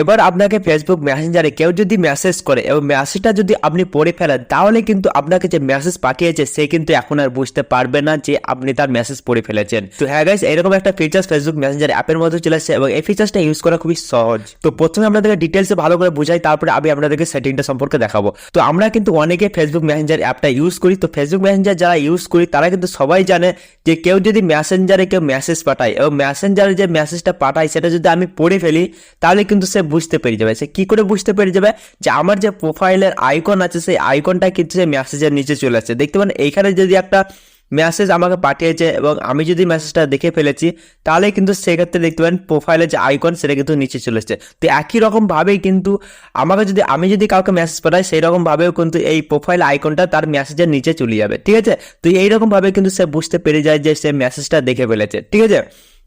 এবার আপনাকে ফেসবুক মেসেঞ্জারে কেউ যদি মেসেজ করে এবং মেসেজটা যদি আপনি পড়ে ফেলেন, তাহলে কিন্তু আপনাকে যে মেসেজ পাঠিয়েছে, সে কিন্তু এখন আর বুঝতে পারবে না যে আপনি তার মেসেজ পড়ে ফেলেছেন। তো হ্যাঁ গাইস এরকম একটা ফিচার্স ফেসবুক মেসেঞ্জার অ্যাপের মধ্যে চলে আসছে এবং এই ফিচার্সটা ইউজ করা খুবই সহজ। তো প্রথমে আপনাদেরকে ডিটেলসে ভালো করে বুঝাই, তারপরে আমি আপনাদেরকে সেটিংটা সম্পর্কে দেখাবো। তো আমরা কিন্তু অনেকে ফেসবুক মেসেঞ্জার অ্যাপটা ইউজ করি। তো ফেসবুক মেসেঞ্জার যারা ইউজ করি, তারা কিন্তু সবাই জানে যে কেউ যদি মেসেঞ্জারে কেউ মেসেজ পাঠায় এবং মেসেঞ্জারে যে মেসেজটা পাঠায়, সেটা যদি আমি পড়ে ফেলি, তাহলে কিন্তু সে বুঝতে পেরে যাবে। সে কি করে বুঝতে পেরে যাবে? যে আমার যে প্রোফাইলের আইকন আছে, সেই আইকনটা কিন্তু সে মেসেজের নিচে চলে আসছে। দেখতে পান, এইখানে যদি একটা মেসেজ আমাকে পাঠিয়েছে এবং আমি যদি মেসেজটা দেখে ফেলেছি, তাহলে কিন্তু সেক্ষেত্রে দেখতে পারেন প্রোফাইলের যে আইকন সেটা কিন্তু নিচে চলে এসছে তো একই রকমভাবেই কিন্তু আমাকে যদি, আমি যদি কাউকে মেসেজ পাঠাই, সেই রকমভাবেও কিন্তু এই প্রোফাইল আইকনটা তার মেসেজের নিচে চলে যাবে। ঠিক আছে? তো এইরকমভাবে কিন্তু সে বুঝতে পেরে যায় যে সে মেসেজটা দেখে ফেলেছে। ঠিক আছে?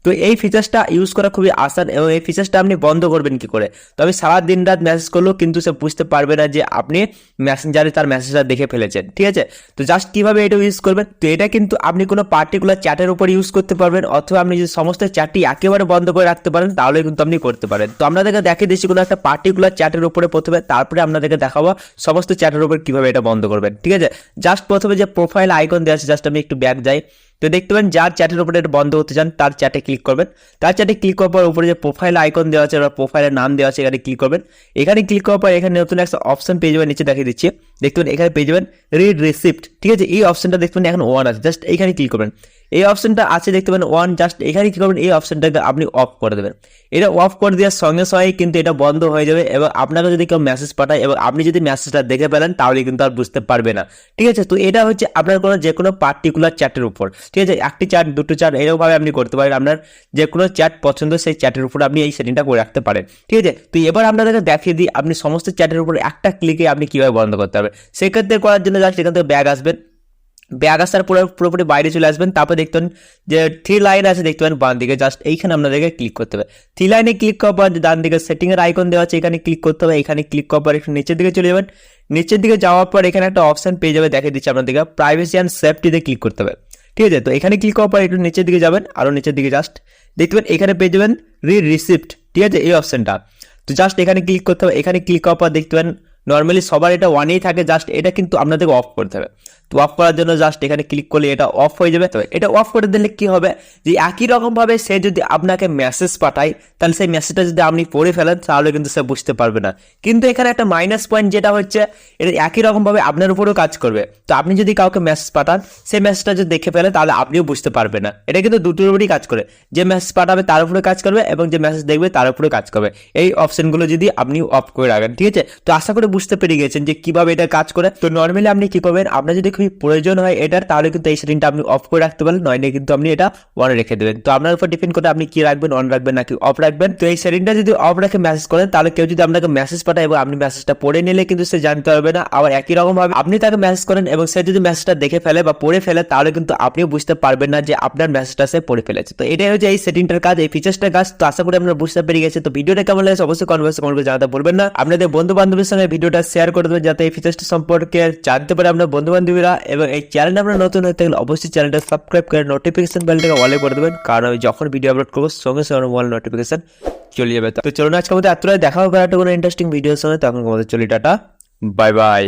তো এই ফিচার্সটা ইউজ করা খুবই আসান এবং এই ফিচার্সটা আপনি বন্ধ করবেন কি করে? তো আমি সারা দিন রাত মেসেজ করলেও কিন্তু সে বুঝতে পারবে না যে আপনি মেসেঞ্জারে তার মেসেজটা দেখে ফেলেছেন, ঠিক আছে? তো জাস্ট কীভাবে এটা ইউজ করবেন? তো এটা কিন্তু আপনি কোনো পার্টিকুলার চ্যাটের উপর ইউজ করতে পারবেন, অথবা আপনি যদি সমস্ত চ্যাটটি একেবারে বন্ধ করে রাখতে পারেন তাহলে কিন্তু আপনি করতে পারেন। তো আপনাদেরকে দেখে দিচ্ছি কোনো একটা পার্টিকুলার চ্যাটের উপরে প্রথমে, তারপরে আপনাদেরকে দেখাবো সমস্ত চ্যাটের উপর কীভাবে এটা বন্ধ করবেন, ঠিক আছে? জাস্ট প্রথমে যে প্রোফাইল আইকন দেওয়া আছে জাস্ট আমি একটু ব্যাক যাই। তো দেখতে পাবেন যার চ্যাটের উপরে এটা বন্ধ হতে চান, তার চ্যাটে ক্লিক করবেন। তার চ্যাটে ক্লিক করার পর উপরে যে প্রোফাইল আইকন দেওয়া আছে, বা প্রোফাইলের নাম দেওয়া আছে, এখানে ক্লিক করবেন। এখানে ক্লিক করার পর এখানে নতুন একটা অপশন পেয়ে যাবেন, নিচে দেখিয়ে দিচ্ছি। দেখতে পারেন, এখানে পেয়ে যাবেন রিড রিসিপ্ট ঠিক আছে, এই অপশনটা দেখতে পারেন, এখন ওয়ান আছে জাস্ট এখানে ক্লিক করবেন। এই অপশনটা আছে, দেখতে পাবেন ওয়ান জাস্ট এখানে কি করবেন, এই অপশনটাকে আপনি অফ করে দেবেন। এটা অফ করে দেওয়ার সঙ্গে সঙ্গে কিন্তু এটা বন্ধ হয়ে যাবে এবং আপনাকে যদি কেউ মেসেজ পাঠায় এবং আপনি যদি মেসেজটা দেখে পেলেন তাহলে কিন্তু আর বুঝতে পারবে না। ঠিক আছে? তো এটা হচ্ছে আপনার কোনো যে কোনো পার্টিকুলার চ্যাটের উপর। ঠিক আছে? একটি চ্যাট দুটো চ্যাট এরকমভাবে আপনি করতে পারেন। আপনার যে কোনো চ্যাট পছন্দ, সেই চ্যাটের উপর আপনি এই সেটিংটা করে রাখতে পারেন। ঠিক আছে? তো এবার আপনাদেরকে দেখিয়ে দিই, আপনি সমস্ত চ্যাটের উপর একটা ক্লিকে আপনি কীভাবে বন্ধ করতে হবে সেক্ষেত্রে করার জন্য জাস্ট এখান থেকে ব্যাগ আসবেন। ব্যাগ পুরো পুরোপুরি বাইরে চলে আসবেন, তারপর দেখতেন যে থ্রি লাইন আছে, দেখতে পাবেন বাম দিকে জাস্ট এইখানে আপনাদেরকে ক্লিক করতে হবে। থ্রি লাইনে ক্লিক করার পর ডান দিকে সেটিংয়ের আইকন দেওয়া আছে, এখানে ক্লিক করতে হবে, এখানে ক্লিক করার পর একটু নিচের দিকে চলে যাবেন। নিচের দিকে যাওয়ার পর এখানে একটা অপশন পেয়ে যাবে দেখে দিচ্ছি আপনাদেরকে প্রাইভেসি অ্যান্ড সেফটিতে ক্লিক করতে হবে। ঠিক আছে? তো এখানে ক্লিক করার পর একটু নিচের দিকে যাবেন আরও নিচের দিকে জাস্ট দেখতে পাবেন এখানে পেয়ে যাবেন রি রিসিপ্ট ঠিক আছে? এই অপশনটা তো জাস্ট এখানে ক্লিক করতে হবে, এখানে ক্লিক করার পর দেখতে পাবেন নর্মালি সবার এটা ওয়ানেই থাকে জাস্ট এটা কিন্তু আপনাদেরকে অফ করতে হবে। তো অফ করার জন্য জাস্ট এখানে ক্লিক করলে এটা অফ হয়ে যাবে। তো এটা অফ করে দিলে কি হবে? যে একই রকমভাবে সে যদি আপনাকে মেসেজ পাঠায়, তাহলে সেই মেসেজটা যদি আপনি পড়ে ফেলেন, তাহলে কিন্তু সে বুঝতে পারবে না। কিন্তু এখানে একটা মাইনাস পয়েন্ট যেটা হচ্ছে, এটা একই রকমভাবে আপনার উপরেও কাজ করবে। তো আপনি যদি কাউকে মেসেজ পাঠান, সেই মেসেজটা যদি দেখে ফেলে তাহলে আপনিও বুঝতে পারবে না। এটা কিন্তু দুটোর উপরেই কাজ করে। যে মেসেজ পাঠাবে, তার উপরে কাজ করবে এবং যে মেসেজ দেখবে, তার উপরে কাজ করবে। এই অপশনগুলো যদি আপনি অফ করে রাখেন, ঠিক আছে? তো আশা করে বুঝতে পেরে গেছেন যে কীভাবে এটা কাজ করে। তো নর্মালি আপনি কি করবেন? আপনার যদি খুবই প্রয়োজন হয় এটার, তাহলে কিন্তু এই সেটিংটা আপনি অফ করে রাখতে পারেন নয়নে কিন্তু আপনি এটা অন রেখে দেবেন। তো আপনার উপর ডিপেন্ড করে আপনি কি রাখবেন অন রাখবেন নাকি অফ রাখবেন। তো এই সেটিংটা যদি অফ রেখে মেসেজ করেন, তাহলে কেউ যদি আপনাকে মেসেজ পাঠায় এবং আপনি মেসেজটা পড়ে নিলে কিন্তু সে জানতে পারবে না। আবার একই রকম ভাবে আপনি তাকে মেসেজ করেন এবং সে যদি মেসেজটা দেখে ফেলে বা পড়ে ফেলে, তাহলে কিন্তু আপনিও বুঝতে পারবেন না যে আপনার মেসেজটা সে পড়ে ফেলেছে। তো এটাই হচ্ছে এই সেটিংটার কাজ, এই ফিচার্সটার কাজ। তো আশা করি আপনারা বুঝতে পেরে গেছে তো ভিডিওটা কেমন লাগছে অবশ্যই কনভার্স করে জানাতে বলবেন না। আপনাদের বন্ধু বান্ধবের সঙ্গে ভিডিওটা শেয়ার করে দেবেন, যাতে এই ফিচার্সটা সম্পর্কে জানতে পারে আপনার বন্ধু বান্ধবীরা এবং এই চ্যানেল আপনারা নতুন হয়ে থাকলে অবশ্যই চ্যানেলটা সাবস্ক্রাইব করে নোটিফিকেশন বেলটাকে অলে করে দেবেন। কারণ আমি যখন ভিডিও আপলোড করব, সঙ্গে সঙ্গে আমার মোবাইল নোটিফিকেশন চলে যাবে। তো চলুন, আজকে আমাদের এতটাই দেখা হবে একটা কোনো ইন্টারেস্টিং ভিডিওর সঙ্গে তখন আমাদের চলি, টাটা। Bye bye